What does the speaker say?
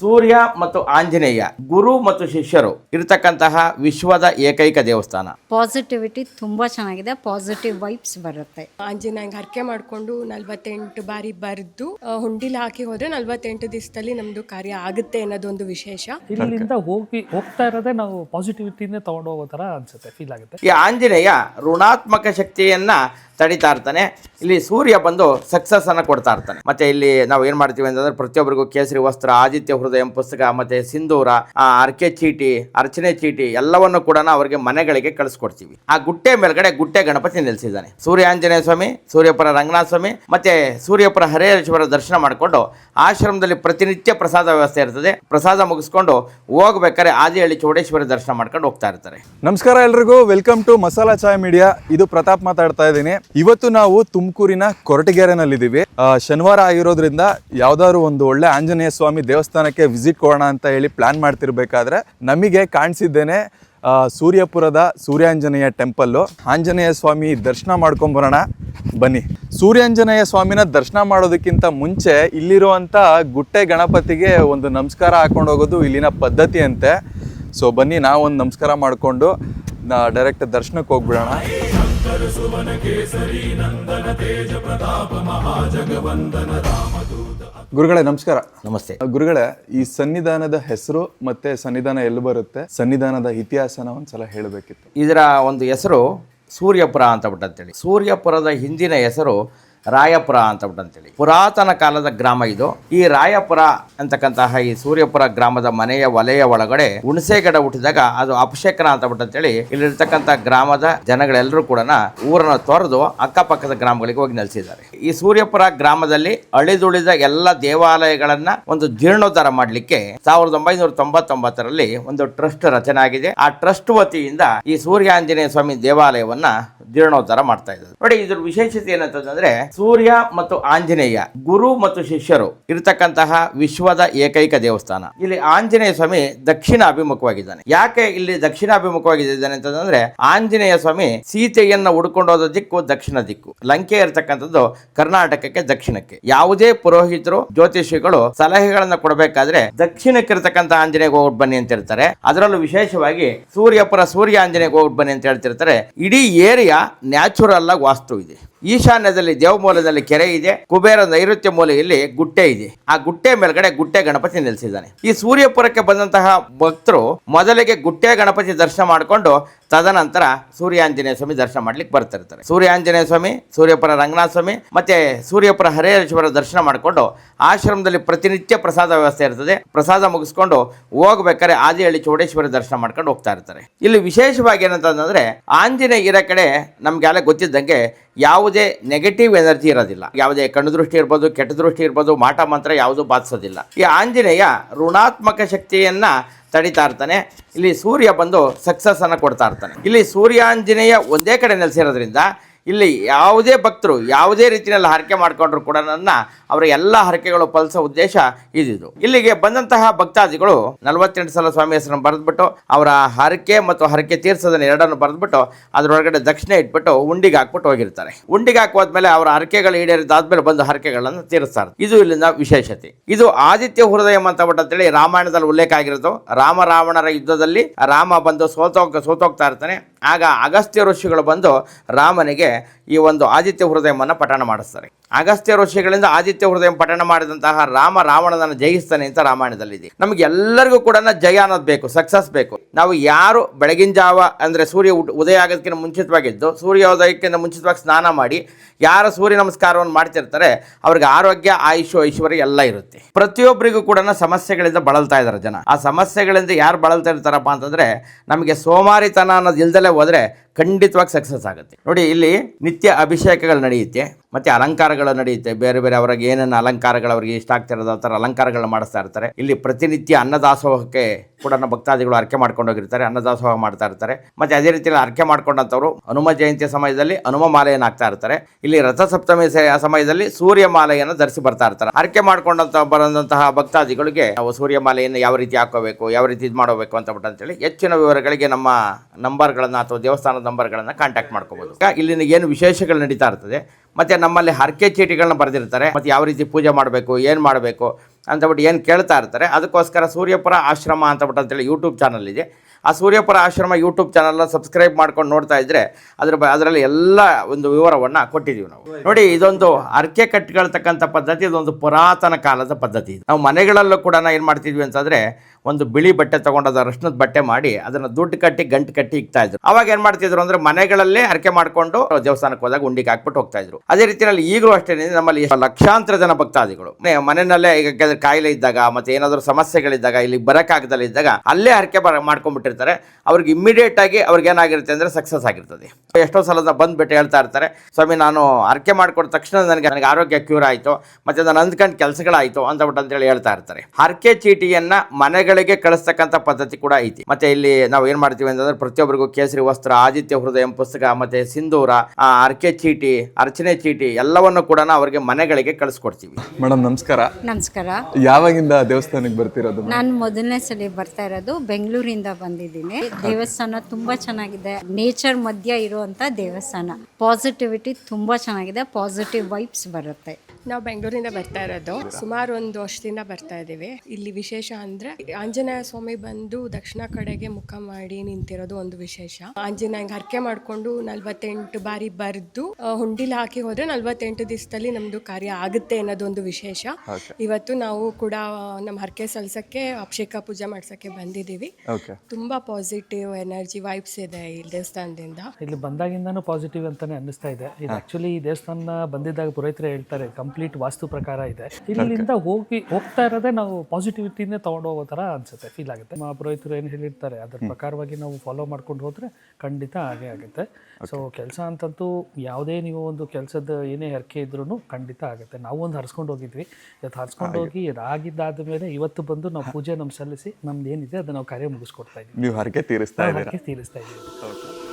ಸೂರ್ಯ ಮತ್ತು ಆಂಜನೇಯ ಗುರು ಮತ್ತು ಶಿಷ್ಯರು ಇರತಕ್ಕಂತಹ ವಿಶ್ವದ ಏಕೈಕ ದೇವಸ್ಥಾನ. ಪಾಸಿಟಿವಿಟಿ ತುಂಬಾ ಚೆನ್ನಾಗಿದೆ ಪಾಸಿಟಿವ್ ವೈಬ್ಸ್ ಬರುತ್ತೆ. ಆಂಜನೇಯ ಹರಕೆ ಮಾಡಿಕೊಂಡು ನಲ್ವತ್ತೆಂಟು ಬಾರಿ ಬರೆದು ಹುಂಡಿಲಿ ಹಾಕಿ ಹೋದ್ರೆ ನಲ್ವತ್ತೆಂಟು ದಿವಸದಲ್ಲಿ ನಮ್ದು ಕಾರ್ಯ ಆಗುತ್ತೆ ಅನ್ನೋದೊಂದು ವಿಶೇಷ. ಇಲ್ಲಿಂದ ಹೋಗಿ ಹೋಗ್ತಾ ಇರೋದೇ ನಾವು ಪಾಸಿಟಿವಿಟಿನೇ ತಗೊಂಡು ಹೋಗೋ ತರ ಅನ್ಸುತ್ತೆ ಫೀಲ್ ಆಗುತ್ತೆ. ಈ ಆಂಜನೇಯ ಋಣಾತ್ಮಕ ಶಕ್ತಿಯನ್ನ ತಡಿತಾ ಇರ್ತಾನೆ. ಇಲ್ಲಿ ಸೂರ್ಯ ಬಂದು ಸಕ್ಸಸ್ ಅನ್ನ ಕೊಡ್ತಾ ಇರ್ತಾನೆ. ಮತ್ತೆ ಇಲ್ಲಿ ನಾವು ಏನ್ ಮಾಡ್ತೀವಿ ಅಂತಂದ್ರೆ ಪ್ರತಿಯೊಬ್ಬರಿಗೂ ಕೇಸರಿ ವಸ್ತ್ರ ಆದಿತ್ಯ ಹೃದಯ ಪುಸ್ತಕ, ಮತ್ತೆ ಸಿಂಧೂರ ಅರ್ಕೆ ಚೀಟಿ, ಅರ್ಚನೆ ಚೀಟಿ ಎಲ್ಲವನ್ನು ಕೂಡ ಅವರಿಗೆ ಮನೆಗಳಿಗೆ ಕಳಿಸ್ಕೊಡ್ತೀವಿ. ಆ ಗುಟ್ಟೆ ಮೇಲ್ಗಡೆ ಗುಟ್ಟೆ ಗಣಪತಿ ನಿಲ್ಲಿಸಿದ್ದಾನೆ ಸೂರ್ಯ ಆಂಜನೇಯ ಸ್ವಾಮಿ, ಸೂರ್ಯಪುರ ರಂಗನಾಥ ಸ್ವಾಮಿ, ಮತ್ತೆ ಸೂರ್ಯಪುರ ಹರಿಹರೇಶ್ವರ ದರ್ಶನ ಮಾಡಿಕೊಂಡು ಆಶ್ರಮದಲ್ಲಿ ಪ್ರತಿನಿತ್ಯ ಪ್ರಸಾದ ವ್ಯವಸ್ಥೆ ಇರ್ತದೆ. ಪ್ರಸಾದ ಮುಗಿಸ್ಕೊಂಡು ಹೋಗ್ಬೇಕಾದ್ರೆ ಆದಿಹಳ್ಳಿ ಚೌಡೇಶ್ವರಿ ದರ್ಶನ ಮಾಡ್ಕೊಂಡು ಹೋಗ್ತಾ ಇರ್ತಾರೆ. ನಮಸ್ಕಾರ ಎಲ್ರಿಗೂ. Welcome to Masala Chai media. ಇದು ಪ್ರತಾಪ್ ಮಾತಾಡ್ತಾ ಇದ್ದೀನಿ. ಇವತ್ತು ನಾವು ತುಮಕೂರಿನ ಕೊರಟಗೆರೆನಲ್ಲಿದ್ದೀವಿ. ಶನಿವಾರ ಆಗಿರೋದ್ರಿಂದ ಯಾವ್ದಾದ್ರು ಒಂದು ಒಳ್ಳೆ ಆಂಜನೇಯ ಸ್ವಾಮಿ ದೇವಸ್ಥಾನಕ್ಕೆ ವಿಸಿಟ್ ಕೊಡೋಣ ಅಂತ ಹೇಳಿ ಪ್ಲ್ಯಾನ್ ಮಾಡ್ತಿರ್ಬೇಕಾದ್ರೆ ನಮಗೆ ಕಾಣಿಸಿದ್ದೇನೆ ಸೂರ್ಯಪುರದ ಸೂರ್ಯಾಂಜನೇಯ ಟೆಂಪಲ್ಲು ಆಂಜನೇಯ ಸ್ವಾಮಿ ದರ್ಶನ ಮಾಡ್ಕೊಂಬರೋಣ. ಬನ್ನಿ. ಸೂರ್ಯಾಂಜನೇಯ ಸ್ವಾಮಿನ ದರ್ಶನ ಮಾಡೋದಕ್ಕಿಂತ ಮುಂಚೆ ಇಲ್ಲಿರುವಂಥ ಗುಟ್ಟೆ ಗಣಪತಿಗೆ ಒಂದು ನಮಸ್ಕಾರ ಹಾಕೊಂಡು ಹೋಗೋದು ಇಲ್ಲಿನ ಪದ್ಧತಿ ಅಂತೆ ಸೊ ಬನ್ನಿ, ನಾವೊಂದು ನಮಸ್ಕಾರ ಮಾಡಿಕೊಂಡು ಡೈರೆಕ್ಟ್ ದರ್ಶನಕ್ಕೆ ಹೋಗ್ಬಿಡೋಣ. ಗುರುಗಳೇ ನಮಸ್ಕಾರ. ನಮಸ್ತೆ. ಗುರುಗಳೇ ಈ ಸನ್ನಿಧಾನದ ಹೆಸರು ಮತ್ತೆ ಸನ್ನಿಧಾನ ಎಲ್ಲಿ ಬರುತ್ತೆ? ಸನ್ನಿಧಾನದ ಇತಿಹಾಸನ ಒಂದ್ಸಲ ಹೇಳಬೇಕಿತ್ತು. ಇದರ ಒಂದು ಹೆಸರು ಸೂರ್ಯಪುರ ಅಂತ ಬಿಟ್ಟಂತೇಳಿ. ಸೂರ್ಯಪುರದ ಹಿಂದಿನ ಹೆಸರು ರಾಯಪುರ ಅಂತ ಬಿಟ್ಟಂತೇಳಿ. ಪುರಾತನ ಕಾಲದ ಗ್ರಾಮ ಇದು. ಈ ರಾಯಪುರ ಅಂತಕ್ಕಂತಹ ಈ ಸೂರ್ಯಪುರ ಗ್ರಾಮದ ಮನೆಯ ವಲಯ ಒಳಗಡೆ ಹುಣಸೆ ಗಿಡ ಹುಟ್ಟಿದಾಗ ಅದು ಅಪಶೇಕನ ಅಂತ ಬಿಟ್ಟಂತೇಳಿ ಇಲ್ಲಿರ್ತಕ್ಕಂಥ ಗ್ರಾಮದ ಜನಗಳೆಲ್ಲರೂ ಕೂಡ ಊರನ್ನು ತೊರೆದು ಅಕ್ಕಪಕ್ಕದ ಗ್ರಾಮಗಳಿಗೆ ಹೋಗಿ ನೆಲೆಸಿದ್ದಾರೆ. ಈ ಸೂರ್ಯಪುರ ಗ್ರಾಮದಲ್ಲಿ ಅಳಿದುಳಿದ ಎಲ್ಲ ದೇವಾಲಯಗಳನ್ನ ಒಂದು ಜೀರ್ಣೋದ್ಧಾರ ಮಾಡಲಿಕ್ಕೆ ಸಾವಿರದ ಒಂಬೈನೂರ ತೊಂಬತ್ತೊಂಬತ್ತರಲ್ಲಿ ಒಂದು ಟ್ರಸ್ಟ್ ರಚನೆ ಆಗಿದೆ ಆ ಟ್ರಸ್ಟ್ ವತಿಯಿಂದ ಈ ಸೂರ್ಯಾಂಜನೇಯ ಸ್ವಾಮಿ ದೇವಾಲಯವನ್ನ ಜೀರ್ಣೋದ್ಧಾರ ಮಾಡ್ತಾ ಇದ್ದಾರೆ ನೋಡಿ ಇದ್ರ ವಿಶೇಷತೆ ಏನಂತಂದ್ರೆ ಸೂರ್ಯ ಮತ್ತು ಆಂಜನೇಯ, ಗುರು ಮತ್ತು ಶಿಷ್ಯರು ಇರತಕ್ಕಂತಹ ವಿಶ್ವದ ಏಕೈಕ ದೇವಸ್ಥಾನ. ಇಲ್ಲಿ ಆಂಜನೇಯ ಸ್ವಾಮಿ ದಕ್ಷಿಣ ಅಭಿಮುಖವಾಗಿದ್ದಾನೆ ಯಾಕೆ ಇಲ್ಲಿ ದಕ್ಷಿಣ ಅಭಿಮುಖವಾಗಿದ್ದಾನೆ ಅಂತಂದ್ರೆ ಆಂಜನೇಯ ಸ್ವಾಮಿ ಸೀತೆಯನ್ನ ಹುಡ್ಕೊಂಡೋದ ದಿಕ್ಕು ದಕ್ಷಿಣ ದಿಕ್ಕು. ಲಂಕೆ ಇರತಕ್ಕಂಥದ್ದು ಕರ್ನಾಟಕಕ್ಕೆ ದಕ್ಷಿಣಕ್ಕೆ. ಯಾವುದೇ ಪುರೋಹಿತರು, ಜ್ಯೋತಿಷಿಗಳು ಸಲಹೆಗಳನ್ನ ಕೊಡಬೇಕಾದ್ರೆ ದಕ್ಷಿಣಕ್ಕೆ ಇರತಕ್ಕಂಥ ಆಂಜನೇಯ ಹೋಗ್ಬಿಟ್ಟು ಬನ್ನಿ ಅಂತ ಹೇಳ್ತಾರೆ. ಅದರಲ್ಲೂ ವಿಶೇಷವಾಗಿ ಸೂರ್ಯಪುರ ಸೂರ್ಯ ಆಂಜನೇಯ ಹೋಗ್ಬಿಟ್ಟು ಬನ್ನಿ ಅಂತ ಹೇಳ್ತಿರ್ತಾರೆ. ಇಡೀ ಏರಿಯಾ ನ್ಯಾಚುರಲ್ ಆಗಿ ವಾಸ್ತು ಇದೆ. ಈಶಾನ್ಯದಲ್ಲಿ ದೇವಮೂಲದಲ್ಲಿ ಕೆರೆ ಇದೆ, ಕುಬೇರ ನೈಋತ್ಯ ಮೂಲೆಯಲ್ಲಿ ಗುಟ್ಟೆ ಇದೆ. ಆ ಗುಟ್ಟೆ ಮೇಲ್ಗಡೆ ಗುಟ್ಟೆ ಗಣಪತಿ ನಿಲ್ಲಿಸಿದ್ದಾನೆ ಈ ಸೂರ್ಯಪುರಕ್ಕೆ ಬಂದಂತಹ ಭಕ್ತರು ಮೊದಲಿಗೆ ಗುಟ್ಟೆ ಗಣಪತಿ ದರ್ಶನ ಮಾಡಿಕೊಂಡು ತದನಂತರ ಸೂರ್ಯಾಂಜನೇಯ ಸ್ವಾಮಿ ದರ್ಶನ ಮಾಡ್ಲಿಕ್ಕೆ ಬರ್ತಿರ್ತಾರೆ. ಸೂರ್ಯಾಂಜನೇಯ ಸ್ವಾಮಿ, ಸೂರ್ಯಪುರ ರಂಗನಾಥ ಸ್ವಾಮಿ, ಮತ್ತೆ ಸೂರ್ಯಪುರ ಹರಿಹರೇಶ್ವರ ದರ್ಶನ ಮಾಡಿಕೊಂಡು ಆಶ್ರಮದಲ್ಲಿ ಪ್ರತಿನಿತ್ಯ ಪ್ರಸಾದ ವ್ಯವಸ್ಥೆ ಇರ್ತದೆ. ಪ್ರಸಾದ ಮುಗಿಸ್ಕೊಂಡು ಹೋಗ್ಬೇಕಾದ್ರೆ ಆದಿಹಳ್ಳಿ ಚೌಡೇಶ್ವರಿ ದರ್ಶನ ಮಾಡ್ಕೊಂಡು ಹೋಗ್ತಾ ಇರ್ತಾರೆ. ಇಲ್ಲಿ ವಿಶೇಷವಾಗಿ ಏನಂತಂದ್ರೆ ಆಂಜನೇಯ ಇರೋ ಕಡೆ ನಮ್ಗೆಲ್ಲ ಗೊತ್ತಿದ್ದಂಗೆ ಯಾವುದೇ ನೆಗೆಟಿವ್ ಎನರ್ಜಿ ಇರೋದಿಲ್ಲ. ಯಾವುದೇ ಕಣ್ಣು ದೃಷ್ಟಿ ಇರ್ಬೋದು, ಕೆಟ್ಟ ದೃಷ್ಟಿ ಇರ್ಬೋದು, ಮಾಟ ಮಂತ್ರ ಯಾವುದು ಬಾಧಿಸೋದಿಲ್ಲ. ಈ ಆಂಜನೇಯ ಋಣಾತ್ಮಕ ಶಕ್ತಿಯನ್ನ ತಡಿತಾ ಇರ್ತಾನೆ. ಇಲ್ಲಿ ಸೂರ್ಯ ಬಂದು ಸಕ್ಸಸ್ ಅನ್ನು ಕೊಡ್ತಾ ಇರ್ತಾನೆ. ಇಲ್ಲಿ ಸೂರ್ಯಾಂಜನೇಯ ಒಂದೇ ಕಡೆ ನೆಲೆಸಿರೋದ್ರಿಂದ ಇಲ್ಲಿ ಯಾವುದೇ ಭಕ್ತರು ಯಾವುದೇ ರೀತಿಯಲ್ಲಿ ಹರಕೆ ಮಾಡಿಕೊಂಡ್ರು ಕೂಡ ನನ್ನ ಅವರ ಎಲ್ಲ ಹರಕೆಗಳು ಫಲಿಸೋ ಉದ್ದೇಶ ಇದಿದು ಇಲ್ಲಿಗೆ ಬಂದಂತಹ ಭಕ್ತಾದಿಗಳು ನಲವತ್ತೆಂಟು ಸಲ ಸ್ವಾಮಿ ಹೆಸರನ್ನು ಬರೆದ್ಬಿಟ್ಟು ಅವರ ಹರಕೆ ಮತ್ತು ಹರಕೆ ತೀರ್ಸೋದನ್ನ ಎರಡನ್ನು ಬರೆದ್ಬಿಟ್ಟು ಅದರೊಳಗಡೆ ದಕ್ಷಿಣೆ ಇಟ್ಬಿಟ್ಟು ಉಂಡಿಗೆ ಹಾಕ್ಬಿಟ್ಟು ಹೋಗಿರ್ತಾರೆ. ಉಂಡಿಗೆ ಹಾಕುವಾದ್ಮೇಲೆ ಅವರ ಹರಕೆಗಳು ಈಡೇರಿದಾದ್ಮೇಲೆ ಬಂದು ಹರಕೆಗಳನ್ನು ತೀರಿಸ್ತಾರೆ. ಇದು ಇಲ್ಲಿನ ವಿಶೇಷತೆ. ಇದು ಆದಿತ್ಯ ಹೃದಯ ಅಂತ ಅಂತೇಳಿ ರಾಮಾಯಣದಲ್ಲಿ ಉಲ್ಲೇಖ ಆಗಿರೋದು. ರಾಮ ರಾವಣರ ಯುದ್ಧದಲ್ಲಿ ರಾಮ ಬಂದು ಸೋತೋಗ ಸೋತೋಗ್ತಾ ಇರ್ತಾನೆ. ಆಗ ಅಗಸ್ತ್ಯ ಋಷಿಗಳು ಬಂದು ರಾಮನಿಗೆ perché ಈ ಒಂದು ಆದಿತ್ಯ ಹೃದಯವನ್ನು ಪಠಣ ಮಾಡಿಸ್ತಾರೆ. ಅಗಸ್ತ್ಯ ಋಷಿಗಳಿಂದ ಆದಿತ್ಯ ಹೃದಯ ಪಠಣ ಮಾಡಿದಂತಹ ರಾಮ ರಾವಣನನ್ನು ಜಯಿಸ್ತಾನೆ ಅಂತ ರಾಮಾಯಣದಲ್ಲಿದೆ. ನಮಗೆ ಎಲ್ಲರಿಗೂ ಕೂಡ ಜಯ ಅನ್ನೋದು ಬೇಕು ಸಕ್ಸಸ್ ಬೇಕು. ನಾವು ಯಾರು ಬೆಳಗಿನ ಜಾವ ಅಂದರೆ ಸೂರ್ಯ ಉದಯ ಆಗೋದಕ್ಕಿಂತ ಮುಂಚಿತವಾಗಿದ್ದು ಸೂರ್ಯೋದಯಕ್ಕಿಂತ ಮುಂಚಿತವಾಗಿ ಸ್ನಾನ ಮಾಡಿ, ಯಾರು ಸೂರ್ಯ ನಮಸ್ಕಾರವನ್ನು ಮಾಡ್ತಿರ್ತಾರೆ, ಅವ್ರಿಗೆ ಆರೋಗ್ಯ ಆಯುಷು ಐಶ್ವರ್ಯ ಎಲ್ಲ ಇರುತ್ತೆ. ಪ್ರತಿಯೊಬ್ಬರಿಗೂ ಕೂಡ ಸಮಸ್ಯೆಗಳಿಂದ ಬಳಲ್ತಾ ಇದ್ದಾರೆ ಜನ. ಆ ಸಮಸ್ಯೆಗಳಿಂದ ಯಾರು ಬಳಲ್ತಾ ಇರ್ತಾರಪ್ಪ ಅಂತಂದ್ರೆ, ನಮಗೆ ಸೋಮಾರಿತನ ಅನ್ನೋದು ಇಲ್ದಲೇ ಹೋದ್ರೆ ಖಂಡಿತವಾಗಿ ಸಕ್ಸಸ್ ಆಗುತ್ತೆ. ನೋಡಿ, ಇಲ್ಲಿ ನಿತ್ಯ ಅಭಿಷೇಕಗಳು ನಡೆಯುತ್ತೆ. ಮತ್ತೆ ಅಲಂಕಾರಗಳು ನಡೆಯುತ್ತೆ. ಬೇರೆ ಬೇರೆ ಅವರಿಗೆ ಏನೇನು ಅಲಂಕಾರಗಳು ಅವರಿಗೆ ಇಷ್ಟ ಆಗ್ತಿರೋದು ಆ ಥರ ಅಲಂಕಾರಗಳನ್ನ ಮಾಡಿಸ್ತಾ ಇರ್ತಾರೆ. ಇಲ್ಲಿ ಪ್ರತಿನಿತ್ಯ ಅನ್ನದಾಸೋಹಕ್ಕೆ ಕೂಡ ಭಕ್ತಾದಿಗಳು ಅರ್ಕೆ ಮಾಡ್ಕೊಂಡು ಹೋಗಿರ್ತಾರೆ, ಅನ್ನದಾಸೋಹ ಮಾಡ್ತಾ ಇರ್ತಾರೆ. ಮತ್ತೆ ಅದೇ ರೀತಿಯಲ್ಲಿ ಅರ್ಕೆ ಮಾಡ್ಕೊಂಡಂಥವ್ರು ಹನುಮ ಜಯಂತಿಯ ಸಮಯದಲ್ಲಿ ಹನುಮ ಮಾಲೆಯನ್ನು ಹಾಕ್ತಾ ಇರ್ತಾರೆ. ಇಲ್ಲಿ ರಥಸಪ್ತಮಿ ಸಮಯದಲ್ಲಿ ಸೂರ್ಯ ಮಾಲೆಯನ್ನು ಧರಿಸಿ ಬರ್ತಾ ಇರ್ತಾರೆ. ಅರ್ಕೆ ಮಾಡ್ಕೊಂಡಂತ ಬರೋದಂತಹ ಭಕ್ತಾದಿಗಳಿಗೆ ನಾವು ಸೂರ್ಯ ಮಾಲೆಯನ್ನು ಯಾವ ರೀತಿ ಹಾಕೋಬೇಕು, ಯಾವ ರೀತಿ ಇದು ಮಾಡಬೇಕು ಅಂತ ಬಿಟ್ಟು ಅಂತೇಳಿ ಹೆಚ್ಚಿನ ವಿವರಗಳಿಗೆ ನಮ್ಮ ನಂಬರ್ಗಳನ್ನು ಅಥವಾ ದೇವಸ್ಥಾನದ ನಂಬರ್ಗಳನ್ನು ಕಾಂಟ್ಯಾಕ್ಟ್ ಮಾಡ್ಕೋಬಹುದು ಈಗ ಇಲ್ಲಿನ ಏನು ವಿಶೇಷಗಳು ನಡೀತಾ ಇರ್ತದೆ ಮತ್ತೆ ನಮ್ಮಲ್ಲಿ ಹರಕೆ ಚೀಟಿಗಳನ್ನ ಬರೆದಿರ್ತಾರೆ. ಮತ್ತು ಯಾವ ರೀತಿ ಪೂಜೆ ಮಾಡಬೇಕು, ಏನು ಮಾಡಬೇಕು ಅಂತಬಿಟ್ಟು ಏನು ಕೇಳ್ತಾ ಇರ್ತಾರೆ. ಅದಕ್ಕೋಸ್ಕರ ಸೂರ್ಯಪುರ ಆಶ್ರಮ ಅಂತಬಿಟ್ಟು ಅಂತೇಳಿ ಯೂಟ್ಯೂಬ್ ಚಾನಲ್ ಇದೆ. ಆ ಸೂರ್ಯಪುರ ಆಶ್ರಮ ಯೂಟ್ಯೂಬ್ ಚಾನಲ್ನ ಸಬ್ಸ್ಕ್ರೈಬ್ ಮಾಡ್ಕೊಂಡು ನೋಡ್ತಾ ಇದ್ರೆ ಅದ್ರ ಬ ಅದರಲ್ಲಿ ಎಲ್ಲ ಒಂದು ವಿವರವನ್ನು ಕೊಟ್ಟಿದ್ದೀವಿ ನಾವು. ನೋಡಿ ಇದೊಂದು ಅರ್ಕೆ ಕಟ್ಟಿಕೊಳ್ತಕ್ಕಂಥ ಪದ್ಧತಿ ಇದೊಂದು ಪುರಾತನ ಕಾಲದ ಪದ್ಧತಿ. ಇದು ನಾವು ಮನೆಗಳಲ್ಲೂ ಕೂಡ ಏನು ಮಾಡ್ತಿದ್ವಿ ಅಂತಂದರೆ ಒಂದು ಬಿಳಿ ಬಟ್ಟೆ ತೊಗೊಂಡು ಅದು ಅರಶಿನದ ಬಟ್ಟೆ ಮಾಡಿ ಅದನ್ನು ದುಡ್ಡು ಕಟ್ಟಿ ಗಂಟು ಕಟ್ಟಿ ಇಕ್ತಾ ಇದ್ರು. ಅವಾಗ ಏನು ಮಾಡ್ತಿದ್ರು ಅಂದ್ರೆ ಮನೆಗಳಲ್ಲೇ ಅರ್ಕೆ ಮಾಡಿಕೊಂಡು ದೇವಸ್ಥಾನಕ್ಕೆ ಹೋದಾಗ ಉಂಡಿಗೆ ಹಾಕ್ಬಿಟ್ಟು ಹೋಗ್ತಾ ಇದ್ರು. ಅದೇ ರೀತಿಯಲ್ಲಿ ಈಗಲೂ ಅಷ್ಟೇ ನಮ್ಮಲ್ಲಿ ಲಕ್ಷಾಂತರ ಜನ ಭಕ್ತಾದಿಗಳು. ಮನೆ- ಮನೆಯಲ್ಲೇ ಈಗ ಕಾಯಿಲೆ ಇದ್ದಾಗ ಮತ್ತೆ ಏನಾದರೂ ಸಮಸ್ಯೆಗಳಿದ್ದಾಗ ಇಲ್ಲಿ ಬರಕ್ಕಾಗದಲ್ಲಿದ್ದಾಗ ಅಲ್ಲೇ ಹರಕೆ ಬರ ಮಾಡ್ಕೊಂಡ್ಬಿಟ್ಟಿರ್ತಾರೆ ಅವ್ರಿಗೆ ಇಮ್ಮಿಡಿಯೇಟ್ ಆಗಿ ಅವ್ರಿಗೆ ಏನಾಗಿರುತ್ತೆ ಅಂದ್ರೆ ಸಕ್ಸಸ್ ಆಗಿರ್ತದೆ. ಎಷ್ಟೋ ಸಲ ಬಂದ್ಬಿಟ್ಟು ಹೇಳ್ತಾ ಇರ್ತಾರೆ ಸ್ವಾಮಿ ನಾನು ಆರ್ಕೆ ಮಾಡಿಕೊಡ ತಕ್ಷಣ ನನಗೆ ನನಗೆ ಆರೋಗ್ಯ ಕ್ಯೂರ್ ಆಯಿತು ಮತ್ತೆ ನಾನು ಅಂದ್ಕೊಂಡು ಕೆಲಸಗಳಾಯಿತು ಅಂತ ಅಂತೇಳಿ ಹೇಳ್ತಾ ಇರ್ತಾರೆ. ಹರಕೆ ಚೀಟಿಯನ್ನ ಮನೆಗಳಿಗೆ ಕಳಿಸ್ತಕ್ಕಂಥ ಪದ್ಧತಿ ಕೂಡ ಐತಿ. ಮತ್ತೆ ಇಲ್ಲಿ ನಾವು ಏನು ಮಾಡ್ತೀವಿ ಅಂತಂದ್ರೆ ಪ್ರತಿಯೊಬ್ಬರಿಗೂ ಕೇಸರಿ ವಸ್ತ್ರ ಆದಿತ್ಯ ಹೃದಯ ಪುಸ್ತಕ ಮತ್ತೆ ಸಿಂಧೂರ ಆ, ಹರಕೆ ಚೀಟಿ ಅರ್ಚನೆ ಚೀಟಿ ಎಲ್ಲವನ್ನು ಕೂಡ ಅವರಿಗೆ ಮನೆಗಳಿಗೆ ಕಳಿಸ್ಕೊಡ್ತೀವಿ. ಮೇಡಮ್ ನಮಸ್ಕಾರ. ನಮಸ್ಕಾರ. ಯಾವಾಗಿಂದ ದೇವಸ್ಥಾನಕ್ಕೆ ಬರ್ತಿರೋದು ನಾನು ಮೊದಲನೇ ಸಲ ಬರ್ತಾ ಇರೋದು ಬೆಂಗಳೂರಿಂದ ಬಂದಿದ್ದೀನಿ. ದೇವಸ್ಥಾನ ತುಂಬಾ ಚೆನ್ನಾಗಿದೆ. ನೇಚರ್ ಮಧ್ಯ ಇರುವಂತ ದೇವಸ್ಥಾನ. ಪಾಸಿಟಿವಿಟಿ ತುಂಬಾ ಚೆನ್ನಾಗಿದೆ. ಪಾಸಿಟಿವ್ ವೈಬ್ಸ್ ಬರುತ್ತೆ. ನಾವು ಬೆಂಗಳೂರಿಂದ ಬರ್ತಾ ಇರೋದು. ಸುಮಾರು ಒಂದು ವರ್ಷದಿಂದ ಬರ್ತಾ ಇದ್ದೀವಿ ಇಲ್ಲಿ ವಿಶೇಷ ಅಂದ್ರೆ ಆಂಜನೇಯ ಸ್ವಾಮಿ ಬಂದು ದಕ್ಷಿಣ ಕಡೆಗೆ ಮುಖ ಮಾಡಿ ನಿಂತಿರೋದು ಒಂದು ವಿಶೇಷ. ಆಂಜನೇಯ ಹರಕೆ ಮಾಡ್ಕೊಂಡು ನಲ್ವತ್ತೆಂಟು ಬಾರಿ ಬರ್ದು ಹುಂಡಿಲಿ ಹಾಕಿ ಹೋದ್ರೆ ನಲ್ವತ್ತೆಂಟು ದಿವಸದಲ್ಲಿ ನಮ್ದು ಕಾರ್ಯ ಆಗುತ್ತೆ ಅನ್ನೋದು ಒಂದು ವಿಶೇಷ. ಇವತ್ತು ನಾವು ಕೂಡ ನಮ್ಮ ಹರಕೆ ಸಲ್ಸಕ್ಕೆ ಅಭಿಷೇಕ ಪೂಜೆ ಮಾಡ್ಸಕ್ಕೆ ಬಂದಿದ್ದೀವಿ. ಓಕೆ ತುಂಬಾ ಪಾಸಿಟಿವ್ ಎನರ್ಜಿ ವೈಬ್ಸ್ ಇದೆ ಈ ದೇವಸ್ಥಾನದಿಂದ. ಇಲ್ಲಿ ಬಂದಾಗಿಂದಾನು ಪಾಸಿಟಿವ್ ಅಂತಾನೆ ಅನ್ನಿಸ್ತಾ ಇದೆ. ಇದು ಆಕ್ಚುಲಿ ಈ ದೇವಸ್ಥಾನ ಬಂದಿದ್ದಾಗ ಪುರೋಹಿತರೆ ಹೇಳ್ತಾರೆ ಕಂಪ್ಲೀಟ್ ವಾಸ್ತು ಪ್ರಕಾರ ಇದೆ. ಇಲ್ಲಿಂದ ಹೋಗಿ ಹೋಗ್ತಾ ಇರೋದೇ ನಾವು ಪಾಸಿಟಿವಿಟಿನೇ ತಗೊಂಡು ಹೋಗೋ ಥರ ಅನ್ಸುತ್ತೆ ಫೀಲ್ ಆಗುತ್ತೆ. ನಮ್ಮ ಪುರೋಹಿತರು ಏನು ಹೇಳಿರ್ತಾರೆ ಅದ್ರ ಪ್ರಕಾರವಾಗಿ ನಾವು ಫಾಲೋ ಮಾಡ್ಕೊಂಡು ಹೋದ್ರೆ ಖಂಡಿತ ಹಾಗೆ ಆಗುತ್ತೆ. ಸೊ ಕೆಲಸ ಅಂತಂತೂ ಯಾವುದೇ ನೀವು ಒಂದು ಕೆಲಸದ ಏನೇ ಹರಕೆ ಇದ್ರೂ ಖಂಡಿತ ಆಗುತ್ತೆ. ನಾವು ಒಂದು ಹರ್ಸ್ಕೊಂಡು ಹೋಗಿದ್ವಿ. ಇವತ್ತು ಹರ್ಸ್ಕೊಂಡು ಹೋಗಿ. ಆಗಿದ್ದಾದ ಮೇಲೆ ಇವತ್ತು ಬಂದು ನಾವು ಪೂಜೆ ನಮ್ಮ ಸಲ್ಲಿಸಿ ನಮ್ದು ಏನಿದೆ ಅದನ್ನು ನಾವು ಕಾರ್ಯ ಮುಗಿಸ್ಕೊಡ್ತಾ ಇದ್ದೀವಿ. ನೀವು ಹರಕೆ ತೀರಿಸ್ತಾ ಹರಕೆ ತೀರಿಸ್ತಾ ಇದ್ದೀವಿ.